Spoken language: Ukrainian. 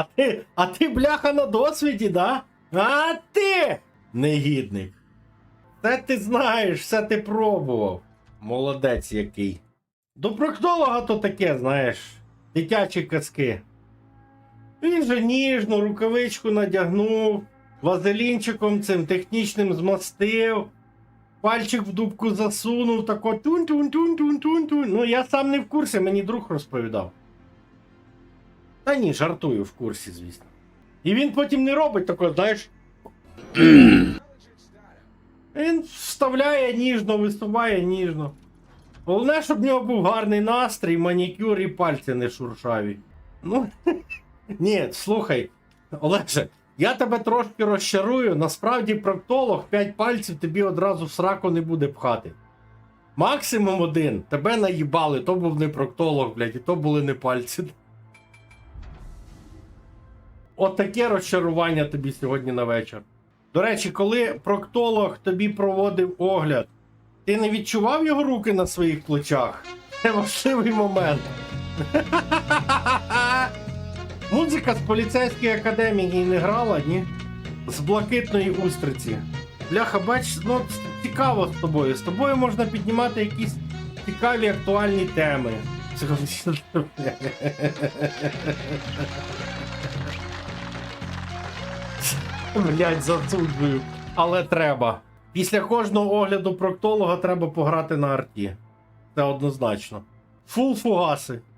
А ти, а ти бляха на досвіді, да? А ти негідник. Все ти знаєш, все ти пробував. Молодець який. До проктолога то таке, знаєш, дитячі казки. Він же ніжно рукавичку надягнув, вазелінчиком цим технічним змастив, пальчик в дубку засунув, тако тун-тун-тун-тун-тун-тун. Ну, я сам не в курсі, мені друг розповідав. Та ні, жартую в курсі, звісно. І він потім не робить тако, знаєш. Він вставляє ніжно, висуває ніжно. Головне, щоб в нього був гарний настрій, манікюр і пальці не шуршаві. Ну, ні, слухай, Олеже, я тебе трошки розчарую. Насправді проктолог 5 пальців тобі одразу в сраку не буде пхати. Максимум один. Тебе наїбали, то був не проктолог, блядь, і то були не пальці. От таке розчарування тобі сьогодні на вечір. До речі, коли проктолог тобі проводив огляд, ти не відчував його руки на своїх плечах? Це важливий момент. Музика з поліцейської академії не грала, ні? З блакитної устриці. Бляха, бач, ну цікаво з тобою. З тобою можна піднімати якісь цікаві актуальні теми. Блять, засуджую. Але треба. Після кожного огляду проктолога треба пограти на арті. Це однозначно. Фул фугаси.